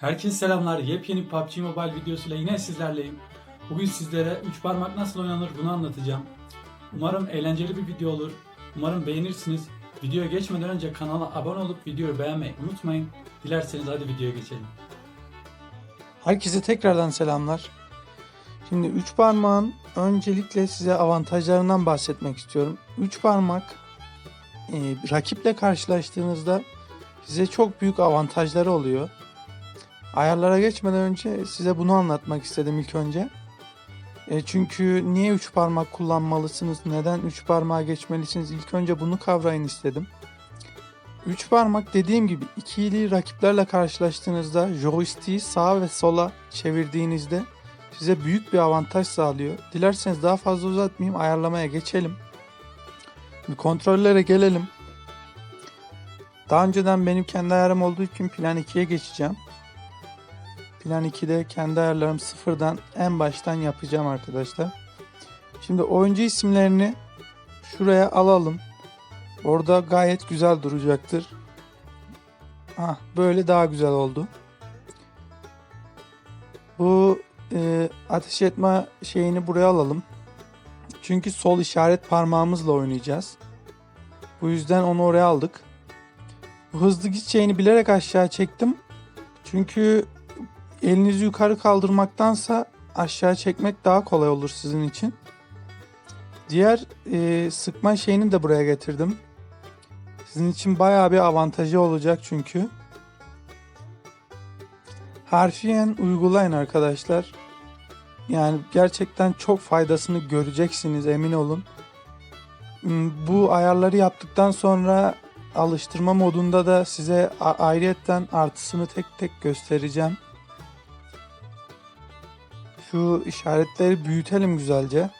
Herkese selamlar. Yepyeni PUBG Mobile videosuyla yine sizlerleyim. Bugün sizlere 3 parmak nasıl oynanır bunu anlatacağım. Umarım eğlenceli bir video olur. Umarım beğenirsiniz. Videoya geçmeden önce kanala abone olup videoyu beğenmeyi unutmayın. Dilerseniz hadi videoya geçelim. Herkese tekrardan selamlar. Şimdi 3 parmağın öncelikle size avantajlarından bahsetmek istiyorum. 3 parmak e, rakiple karşılaştığınızda size çok büyük avantajları oluyor. Ayarlara geçmeden önce size bunu anlatmak istedim ilk önce. E, çünkü niye 3 parmak kullanmalısınız, neden 3 parmağa geçmelisiniz ilk önce bunu kavrayın istedim. 3 parmak dediğim gibi ikili rakiplerle karşılaştığınızda joystick'i sağa ve sola çevirdiğinizde size büyük bir avantaj sağlıyor. Dilerseniz daha fazla uzatmayayım ayarlamaya geçelim. Bir kontrollere gelelim. Daha önceden benim kendi ayarım olduğu için plan 2'ye geçeceğim. Plan 2'de kendi ayarlarım sıfırdan en baştan yapacağım arkadaşlar. Şimdi oyuncu isimlerini şuraya alalım. Orada gayet güzel duracaktır. Ah böyle daha güzel oldu. Bu e, ateş etme şeyini buraya alalım. Çünkü sol işaret parmağımızla oynayacağız. Bu yüzden onu oraya aldık. Bu hızlı gideceğini bilerek aşağı çektim. Çünkü elinizi yukarı kaldırmaktansa aşağı çekmek daha kolay olur sizin için. Diğer e, sıkma şeyini de buraya getirdim. Sizin için bayağı bir avantajı olacak çünkü. Harfiyen uygulayın arkadaşlar. Yani gerçekten çok faydasını göreceksiniz emin olun. Hmm, Bu ayarları yaptıktan sonra alıştırma modunda da size ayrıyetten artısını tek tek göstereceğim. Şu işaretleri büyütelim güzelce.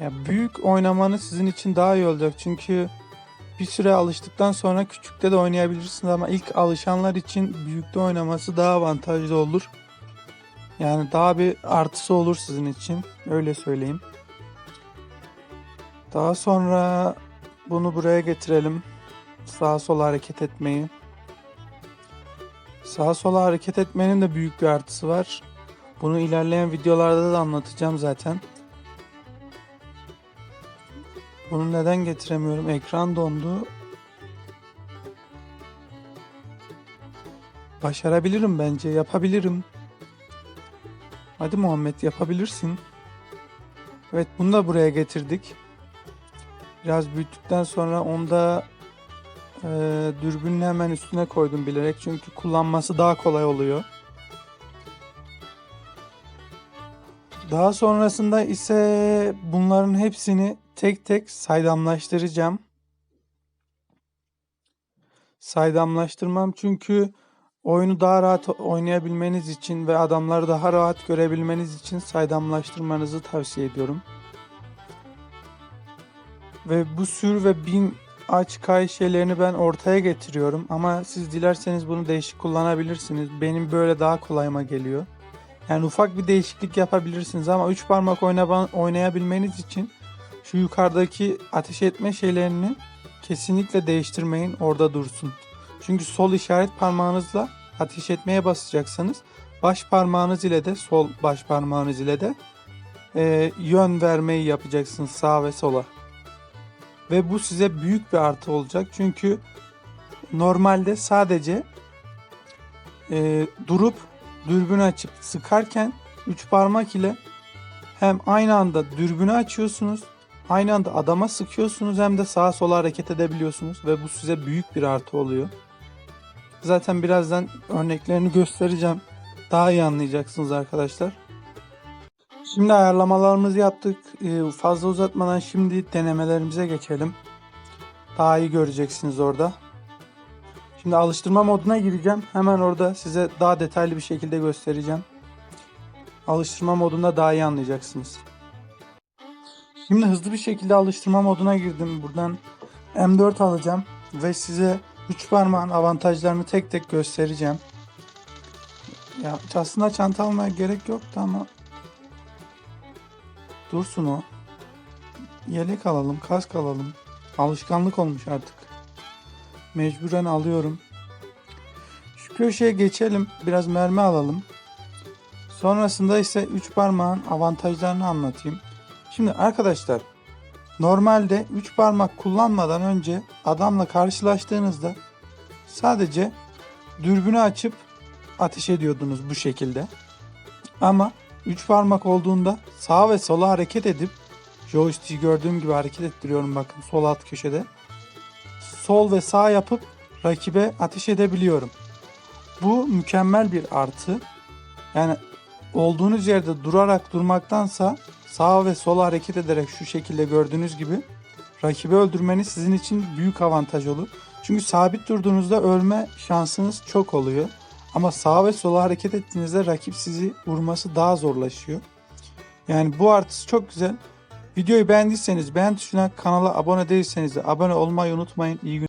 Ya büyük oynamanız sizin için daha iyi olacak çünkü bir süre alıştıktan sonra küçükte de oynayabilirsiniz ama ilk alışanlar için büyükte oynaması daha avantajlı olur. Yani daha bir artısı olur sizin için öyle söyleyeyim. Daha sonra bunu buraya getirelim. Sağa sola hareket etmeyi. Sağa sola hareket etmenin de büyük bir artısı var. Bunu ilerleyen videolarda da anlatacağım zaten. Bunu neden getiremiyorum? Ekran dondu. Başarabilirim bence. Yapabilirim. Hadi Muhammed yapabilirsin. Evet bunu da buraya getirdik. Biraz büyüttükten sonra onda e, dürbünün hemen üstüne koydum bilerek. Çünkü kullanması daha kolay oluyor. Daha sonrasında ise bunların hepsini tek tek saydamlaştıracağım. Saydamlaştırmam çünkü oyunu daha rahat oynayabilmeniz için ve adamları daha rahat görebilmeniz için saydamlaştırmanızı tavsiye ediyorum. Ve bu sür ve bin aç kay şeylerini ben ortaya getiriyorum ama siz dilerseniz bunu değişik kullanabilirsiniz. Benim böyle daha kolayıma geliyor. Yani ufak bir değişiklik yapabilirsiniz ama 3 parmak oynayabilmeniz için şu yukarıdaki ateş etme şeylerini kesinlikle değiştirmeyin orada dursun. Çünkü sol işaret parmağınızla ateş etmeye basacaksınız. Baş parmağınız ile de sol baş parmağınız ile de e, yön vermeyi yapacaksınız sağa ve sola. Ve bu size büyük bir artı olacak. Çünkü normalde sadece e, durup dürbünü açıp sıkarken 3 parmak ile hem aynı anda dürbünü açıyorsunuz, aynı anda adama sıkıyorsunuz hem de sağa sola hareket edebiliyorsunuz ve bu size büyük bir artı oluyor. Zaten birazdan örneklerini göstereceğim. Daha iyi anlayacaksınız arkadaşlar. Şimdi ayarlamalarımızı yaptık. Ee, Fazla uzatmadan şimdi denemelerimize geçelim. Daha iyi göreceksiniz orada. Şimdi alıştırma moduna gireceğim. Hemen orada size daha detaylı bir şekilde göstereceğim. Alıştırma modunda daha iyi anlayacaksınız. Şimdi hızlı bir şekilde alıştırma moduna girdim. Buradan M4 alacağım ve size 3 parmağın avantajlarını tek tek göstereceğim. Ya aslında çanta almaya gerek yoktu ama dursun o. Yelek alalım, kask alalım. Alışkanlık olmuş artık. Mecburen alıyorum. Şu köşeye geçelim. Biraz mermi alalım. Sonrasında ise 3 parmağın avantajlarını anlatayım. Şimdi arkadaşlar normalde 3 parmak kullanmadan önce adamla karşılaştığınızda sadece dürbünü açıp ateş ediyordunuz bu şekilde. Ama 3 parmak olduğunda sağa ve sola hareket edip joystick'i gördüğüm gibi hareket ettiriyorum bakın sol alt köşede. Sol ve sağ yapıp rakibe ateş edebiliyorum. Bu mükemmel bir artı. Yani olduğunuz yerde durarak durmaktansa sağa ve sola hareket ederek şu şekilde gördüğünüz gibi rakibi öldürmeniz sizin için büyük avantaj olur. Çünkü sabit durduğunuzda ölme şansınız çok oluyor. Ama sağa ve sola hareket ettiğinizde rakip sizi vurması daha zorlaşıyor. Yani bu artısı çok güzel. Videoyu beğendiyseniz beğen tuşuna kanala abone değilseniz de abone olmayı unutmayın. İyi günler.